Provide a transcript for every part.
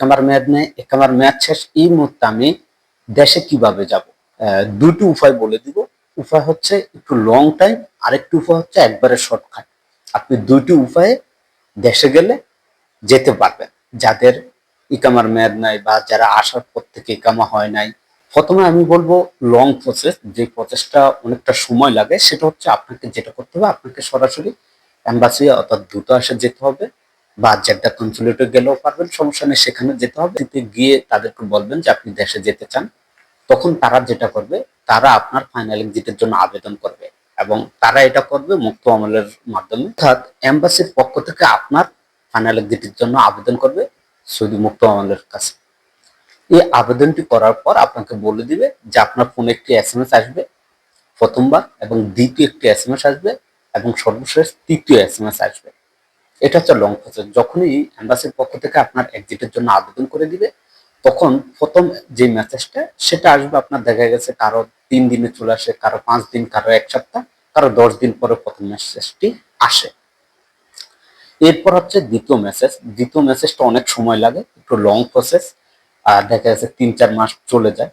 একামার মেয়াদ নেই, একামার মেয়াদ শেষ, এই মুহূর্তে আমি দেশে কীভাবে যাব? দুটো উপায় বলে দিব। উপায় হচ্ছে একটু লং টাইম আরেকটু উপায় হচ্ছে একবারে শর্টকাট আপনি দুইটি উপায়ে দেশে গেলে যেতে পারবেন। যাদের ইকামার মেয়াদ নাই বা যারা আসার পর থেকে ইকামা হয় নাই, প্রথমে আমি বলব লং প্রসেস যে প্রসেসটা অনেকটা সময় লাগে, সেটা হচ্ছে আপনাকে যেটা করতে হবে, আপনাকে সরাসরি অ্যাম্বাসি অর্থাৎ দূতাবাসে যেতে হবে। বা জেড্ডা কনসুলেটে গেলেও পারবেন, সমস্যা নেই, সেখানে যেতে হবে। গিয়ে তাদেরকে বলবেন যে আপনি দেশে যেতে চান। তখন তারা যেটা করবে, তারা আপনার ফাইনাল এক্সিটের জন্য আবেদন করবে এবং তারা এটা করবে মুক্ত আমলের মাধ্যমে। অর্থাৎ এম্বাসির পক্ষ থেকে আপনার ফাইনাল এক্সিটের জন্য আবেদন করবে সৌদি মুক্ত আমলের কাছে। এই আবেদনটি করার পর আপনাকে বলে দিবে যে আপনার ফোনে একটি এস এম এস আসবে প্রথমবার এবং দ্বিতীয় একটি এস এম এস আসবে এবং সর্বশেষ তৃতীয় এস এম এস আসবে। এটা হচ্ছে লং প্রসেস যখনই এম্বাসির পক্ষ থেকে আপনার এক্সিটের জন্য আবেদন করে দিবে, তখন প্রথম যে মেসেজটা সেটা আসবে আপনার দেখা গেছে কারও তিন দিনে চলে আসে, কারও পাঁচ দিন, কারও এক সপ্তাহ, কারও দশ দিন পরে প্রথম মেসেজটি আসে। এরপর হচ্ছে দ্বিতীয় মেসেজ দ্বিতীয় মেসেজটা অনেক সময় লাগে, একটু লং প্রসেস আর দেখা যাচ্ছে তিন চার মাস চলে যায়।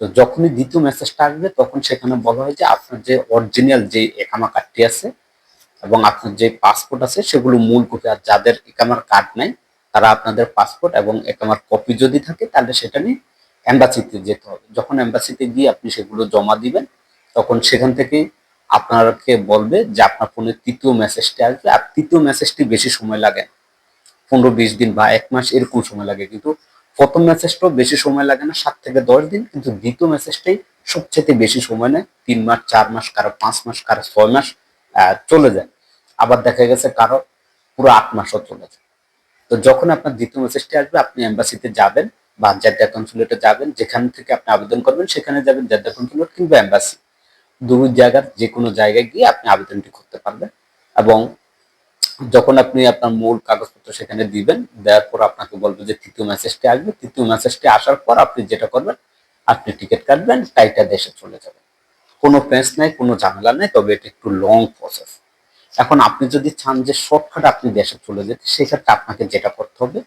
তো যখনই দ্বিতীয় মেসেজটা আসবে, তখন সেখানে বলা হয় যে আপনার যে অরিজিনাল যে একামা কার্ডটি আছে এবং আপনার যে পাসপোর্ট আছে, সেগুলো মূল কপি আর যাদের একামার কার্ড নাই, তারা আপনাদের পাসপোর্ট এবং একামার কপি যদি থাকে, তাহলে সেটা নিয়ে এম্বাসিতে যেতে হবে। যখন এম্বাসিতে গিয়ে আপনি সেগুলো জমা দিবেন, তখন সেখান থেকে আপনাকে বলবে যে আপনার ফোনে তৃতীয় মেসেজটি আসবে, আর তৃতীয় মেসেজটি বেশি সময় লাগে। পনেরো, বিশ দিন বা এক মাস এরকম সময় লাগে, কিন্তু প্রথম মেসেজটাও বেশি সময় লাগে না, সাত থেকে দশ দিন, কিন্তু দ্বিতীয় মেসেজটাই সবচেয়ে বেশি সময় নেয়, তিন মাস, চার মাস, কারও পাঁচ মাস, কারও ছয় মাস চলে যায়। আবার দেখা গেছে কারও পুরো আট মাসও চলে যায় তো যখন আপনার দ্বিতীয় মেসেজটি আসবে, আপনি এম্বাসিতে যাবেন বা জেদ্দা কনসুলেটে যাবেন, যেখান থেকে আপনি আবেদন করবেন, সেখানে যাবেন জেদ্দা কনসুলেট কিংবা এম্বাসি দুই জায়গার যে কোনো জায়গায় গিয়ে আপনি আবেদনটি করতে পারবেন এবং যখন আপনি আপনার মূল কাগজপত্র সেখানে দিবেন, দেওয়ার পর আপনাকে বলবে যে তৃতীয় মেসেজটি আসবে। তৃতীয় মেসেজটি আসার পর আপনি যেটা করবেন, আপনি টিকিট কাটবেন টাইটা দেশে চলে যাবেন। কোনো প্রেস নাই, কোনো ঝামেলা নেই, তবে এটা একটু লং প্রসেস এখন আপনি যদি চান যে শর্টকাট আপনি দেশে চলে যেতে, সেক্ষেত্রে আপনাকে যেটা করতে হবে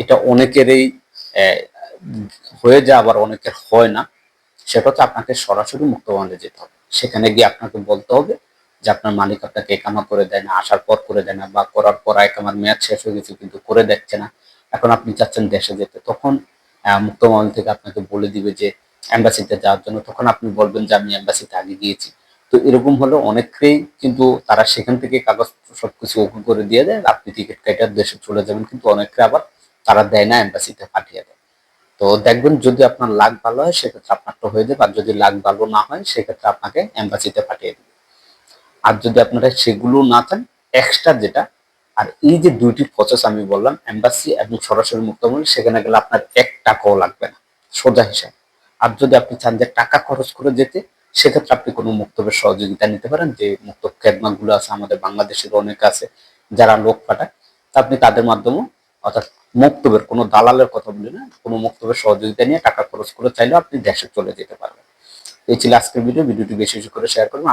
এটা অনেকেরই হয়ে যায়, আবার অনেকের হয় না। সেটা হচ্ছে আপনাকে সরাসরি মুক্তবান্ধে যেতে হবে। সেখানে গিয়ে আপনাকে বলতে হবে যে আপনার মালিক আপনাকে একামা করে দেয় না, আসার পর করে দেয় না, বা করার পর একামার মেয়াদ শেষ হয়ে গেছে, কিন্তু করে দেখছে না। এখন আপনি চাচ্ছেন দেশে যেতে, তখন মুক্তমহল থেকে আপনাকে বলে দিবে যে এম্বাসিতে যাওয়ার জন্য। তখন আপনি বলবেন যে, আমি এম্বাসিতে আগে গিয়েছি। তো এরকম হলে অনেকেই কিন্তু তারা সেখান থেকে কাগজ সবকিছু ওকে করে দিয়ে দেয়, আপনি টিকিট কেটে দেশে চলে যাবেন, কিন্তু অনেকে আবার তারা দেয় না এম্বাসিতে পাঠিয়ে দেয়। তো দেখবেন যদি আপনার লাগ ভালো হয়, সেক্ষেত্রে আপনারটা হয়ে যাবে, আর যদি লাগ ভালো না হয়, সেক্ষেত্রে আপনাকে এম্বাসিতে পাঠিয়ে দেবে। আর যদি আপনারা সেগুলো না চান এক্সট্রা যেটা, আর এই যে দুইটি প্রসেস আমি বললাম এম্বাসি এবং সরাসরি মুক্তমূল্য সেখানে গেলে আপনার এক টাকাও লাগবে না, সোজা হিসাব। আর যদি আপনি চান যে টাকা খরচ করে যেতে সেক্ষেত্রে আপনি কোনো মুক্তবের সহযোগিতা নিতে পারেন যে মুক্তগুলো আছে, আমাদের বাংলাদেশের অনেক আছে, যারা লোক পাঠায়, তা আপনি তাদের মাধ্যমে, অর্থাৎ মুক্তবের, কোনো দালালের কথা বলি না, কোনো মুক্তবের সহযোগিতা নিয়ে টাকা খরচ করে চাইলেও আপনি দেশে চলে যেতে পারবেন। এই ছিল আজকের ভিডিও ভিডিওটি বেশি বেশি করে শেয়ার করবেন।